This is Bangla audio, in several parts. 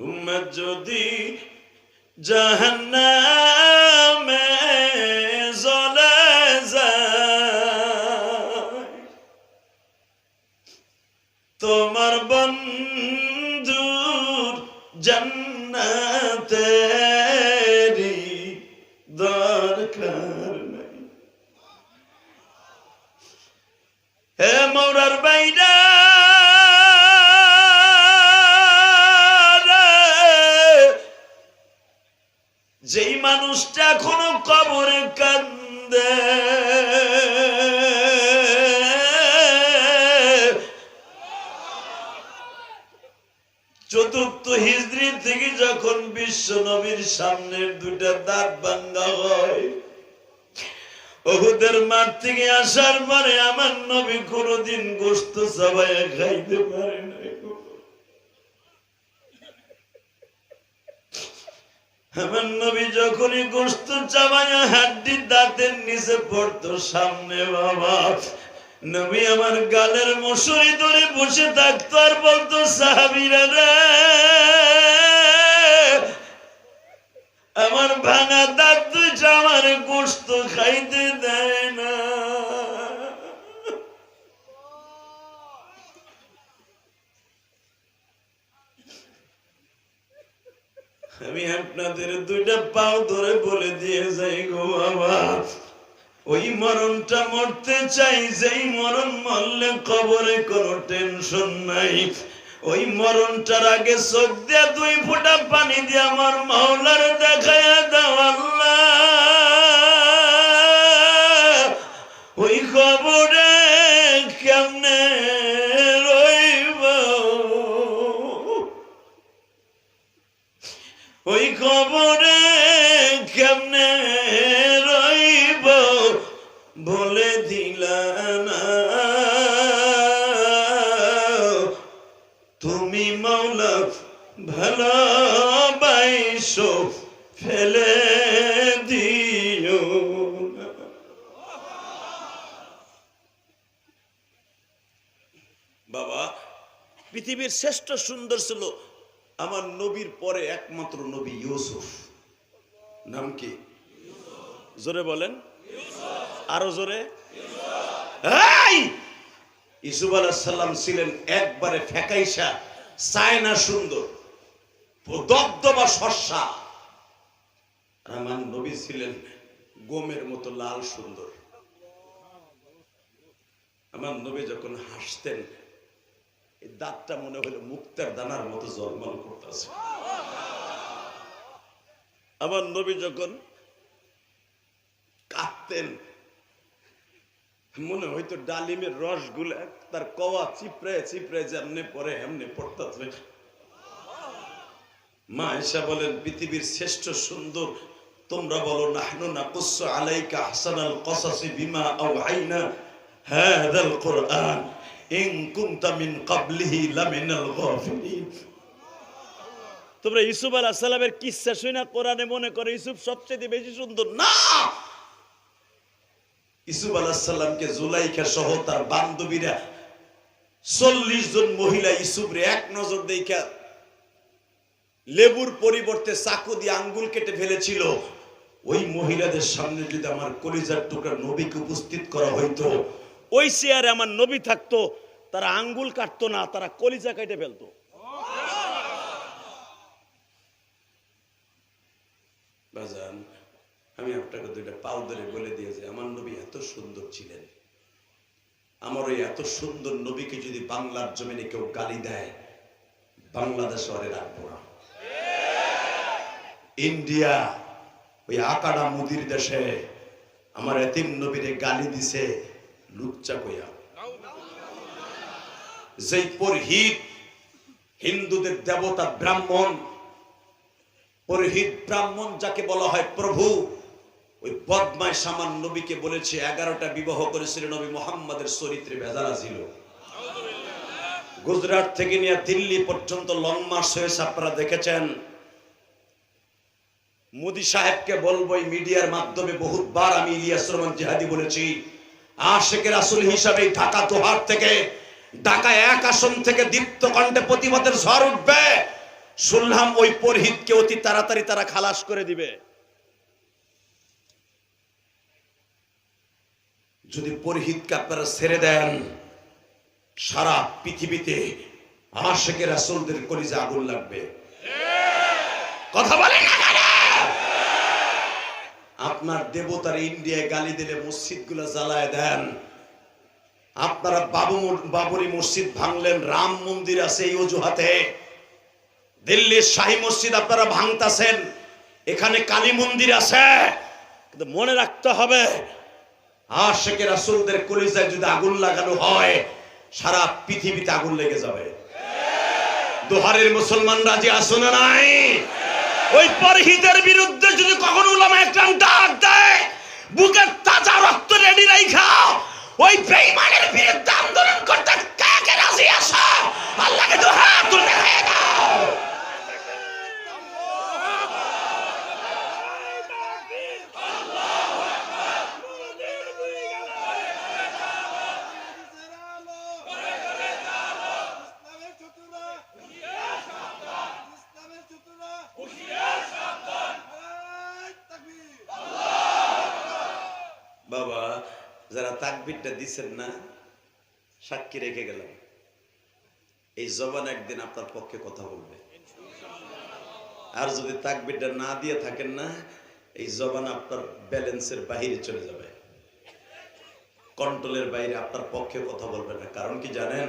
উম্মত যদি জাহান্নামে জ্বলে যায় তোমার বন্ধুর জান্নাতেরই দরকার হে মৌরার বাইরা মানুষটা এখনও কবরে কান্দে। চতুর্থ হিজড়ি থেকে যখন বিশ্ব নবীর সামনের দুইটা দাঁত ভাঙ্গা হয়, ওহুদের মাঠ থেকে আসার পরে আমার নবী কোনদিন গোস্ত সবাই খাইতে পারে না আমার দাঁতের নিচে পড়তো সামনে বাবা। আমার গালের মশুরি ধরে বসে থাকতো আর বলতো, সাহাবিরা রে, আমার ভাঙা দাঁত আমার গোস্ত খাইতে দেয় না। আমি আপনাদের দুইটা পাও ধরে বলে দিয়ে যাই গো বাবা। ওই মরণটা মরতে চাই, যেই মরণ মরলে কবরে কোনো টেনশন নাই। ওই মরণটার আগে চোখ দিয়া দুই ফোঁটা পানি দিয়ে আমার মাওলার দেখায়া বাবা, পৃথিবীর শ্রেষ্ঠ সুন্দর ছিল আমার নবীর পরে একমাত্র নবী ইউসুফ। নাম কি? জোরে বলেন। আরও জোরে! ইসুফ আলাহিসাল্লাম ছিলেন একবারে ফেকাইসা চায়না সুন্দর দবদবা শস্যা আর আমার নবী ছিলেন গোমের মতো লাল সুন্দর। আমার নবী যখন হাসতেন এই দাঁতটা মনে হলো মুক্তার দানার মতো জলমল করতেছে। আমার নবী যখন কাঁদতেন, মনে হয়তো ডালিমের রসগুলা তার কওয়া চিপড়ে চিপড়ে যেমনে পরে এমনি পড়তেছে। মা এসা বলেন, পৃথিবীর শ্রেষ্ঠ সুন্দর, তোমরা বলো, নাহনু না কুস্স আলাইকা হাসানাল কসাসি বিমা আও আইনা হাদাল কোরআন। তোমরা শুনে কোরআনে মনে সবচেয়ে বেশি সুন্দর। না! ইসুফ সহ তার বান্ধবীরা চল্লিশ জন মহিলা ইসুফরে এক নজর দেখা লেবুর পরিবর্তে চাকু দিয়ে আঙ্গুল কেটে ফেলেছিল। ওই মহিলাদের সামনে যদি আমার কলিজার টুকরা নবীকে উপস্থিত করা হইতো ওই চেয়ারে আমার নবী থাকতো, তারা আঙ্গুল কাটতো না, তারা কলিজা কেটে ফেলতো। আমি আপনাকে দুইটা পাও ধরে বলে দিয়েছি আমার নবী এত সুন্দর ছিলেন। আমার ওই এত সুন্দর নবীকে যদি বাংলার জমিনে কেউ গালি দেয়, বাংলাদেশ ওরে রাখব না। ইন্ডিয়া, ওই আকাড়া মুদির দেশে আমার এতিম নবীরে গালি দিছে লুচ্চা কইয়া। যেই পরহিত হিন্দুদের দেবতা ব্রাহ্মণ, পরহিত ব্রাহ্মণ যাকে বলা হয় প্রভু, ওই বদমায় সামান নবীকে বলেছে, এগারোটা বিবাহ করেছিল নবী মোহাম্মদের চরিত্রে ভেজালা ছিল গুজরাট থেকে নিয়ে দিল্লি পর্যন্ত লং মার্চ হয়েছে, আপনারা দেখেছেন। মোদি সাহেবকে বলব এই মিডিয়ার মাধ্যমে বহুতবার আমি ইলিয়াস রহমান জিহাদি বলেছি আশেকের আসল হিসাবে ঢাকা দোহার থেকে ঢাকা এক আসন থেকে দীপ্ত কণ্ঠে প্রতিবাদের ঝড় উঠবে। শুনলাম ওই পরহিতকে অতি তাড়াতাড়ি তারা খালাস করে দিবে। যদি পরহিতকে আপনারা ছেড়ে দেন, সারা পৃথিবীতে আশেকের রাসূলদের কলিজা আগুন লাগবে। কথা বলেন না? আপনার দেবতার ইন্ডিয়ায় গালি দিলে মসজিদগুলো জ্বালায় দেন। আপনারা বাবু বাবরি মসজিদ ভাঙলেন, রাম মন্দির আছে এই অজুহাতে। দিল্লির শাহী মসজিদ আপনারা ভাঙতাছেন, এখানে কালী মন্দির আছে। কিন্তু মনে রাখতে হবে আশেকের রাসূলদের কলিজায় যদি আগুন লাগানো হয়, সারা পৃথিবীতে আগুন লেগে যাবে। দোহারের মুসলমান রাজি আসো না নাই? ওই পরহিতের বিরুদ্ধে যদি কখনো উলামা একরাম ডাক দেয়, বুকের তাজা রক্ত রেডি রাইখা। ওই বেঈমানের বিরুদ্ধে আন্দোলন করতে কে কে রাজি আসো আল্লাহকে তো হাত তুলে দাও যারা তাকবিরটা দিচ্ছেন না, সাক্ষী রেখে গেলাম। এই জবান একদিন আপনার পক্ষে কথা বলবে। আর যদি তাকবিরটা না দিয়ে থাকেন না, এই জবান আপনার ব্যালেন্সের বাইরে চলে যাবে। কন্ট্রোলের বাইরে আপনার পক্ষে কথা বলবে না। কারণ কি জানেন?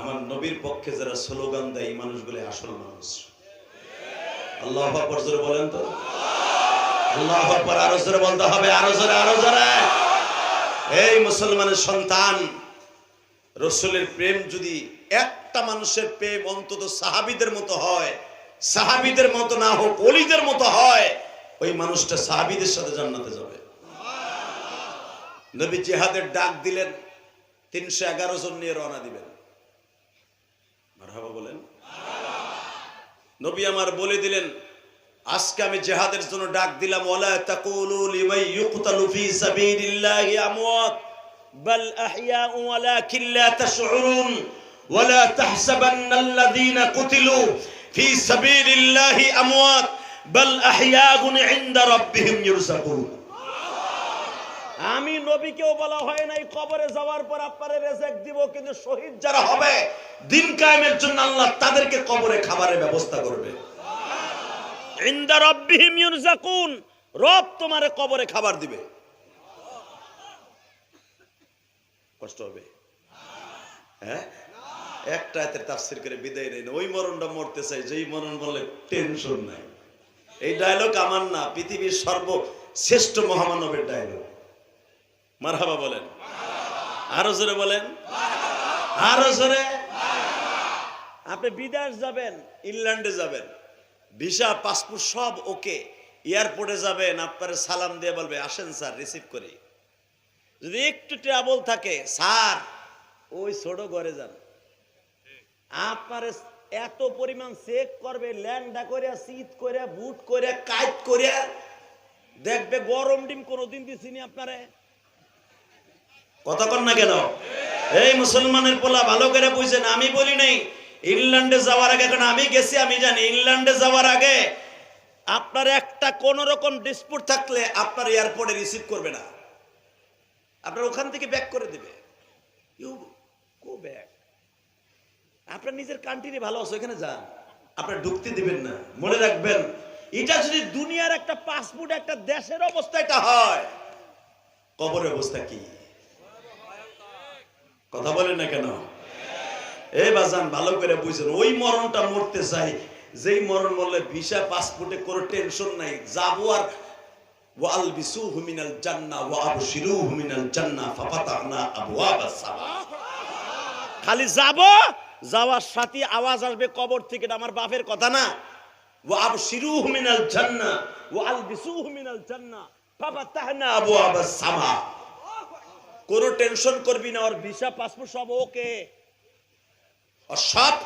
আমার নবীর পক্ষে যারা স্লোগান দেয়, এই মানুষগুলো আসল মানুষ। আল্লাহ বলেন তো? আল্লাহ আরও জোরে বলতে হবে, আরও জোরে আরও জোরে। এই মুসলমানের সন্তান, রসুলের প্রেম যদি একটা মানুষের প্রেম অন্তত সাহাবিদের মতো হয়, সাহাবিদের মতো না হোক, অলিদের মতো হয়, ওই মানুষটা সাহাবিদের সাথে জান্নাতে যাবে। নবী জেহাদের ডাক দিলেন, তিনশো এগারো জন নিয়ে রওনা দিবেন। বলেন। নবী আমার বলে দিলেন আজকে আমি জেহাদের জন্য ডাক দিলাম, ওয়ালা তাকুলু লিমান আমি নবীকেও বলা হয় নাই, কবরে যাওয়ার পর আপনারে রেজেক দিব, কিন্তু শহীদ যারা হবে, দিন কায়েমের জন্য আল্লাহ তাদেরকে কবরে খাবারের ব্যবস্থা করবে। ইন্দা রব্বিহিম ইউরজাকুন। রব তোমারে কবরে খাবার দিবে। কষ্ট হবে? হ্যাঁ? একটা এতে তাফসির করে বিদায় নেই ওই মরণটা মরতে চাই, যেই মরণ বলে টেনশন নাই। এই ডায়লগ আমার না, পৃথিবীর সর্বশ্রেষ্ঠ মহামানবের ডায়লগ মারহাবা বলেন। আরও জোরে বলেন। আরও জোরে। আপনি বিদেশ যাবেন, ইংল্যান্ডে যাবেন। ভিসা, পাসপোর্ট সব ওকে। এয়ারপোর্টে যাবেন আপনার সালাম দিয়ে বলবে, আসেন স্যার, রিসিভ করি। যদি একটু ট্রাবল থাকে, স্যার, ওই ছোট ঘরে যান। আপনার এত পরিমাণ চেক করবে ল্যান্ডা করে শীত করে বুট করে কাইট করে দেখবে গরম ডিম কোনোদিন দিছিনি আপনারে। কথা কন না কেন? এই মুসলমানের পোলা ভালো করে বুঝছেন আমি বলি নাই ইংল্যান্ডে যাওয়ার আগে কারণ আমি গেছি, আমি জানি ইংল্যান্ডে যাওয়ার আগে আপনার একটা কোন রকম ডিসপুট থাকলে আপনার এয়ারপোর্টে রিসিভ করবে না। আপনার ওখান থেকে ব্যাক করে দেবে। ইউ ব্যাক আপনার নিজের কান্ট্রি ভালো আছে ওখানে যান। আপনার ঢুকতে দিবেন না। মনে রাখবেন, এটা যদি দুনিয়ার একটা পাসপোর্ট একটা দেশের অবস্থা, এটা হয়। কবরের অবস্থা কি? কথা বলেন না কেন? এই বাজান, ভালো করে বুঝছেন ওই মরণটা মরতে চাই। যেই মরণ মরলে ভিসা পাসপোর্টে কোনো টেনশন নাই। যাব আর সাথে আওয়াজ আসবে কবর থেকে আমার বাপের কথা না। আবশিরু হুমিনাল জান্না হুমিনাল সামা কোনো টেনশন করবি না, ওর ভিসা পাসপোর্ট সব ওকে। সব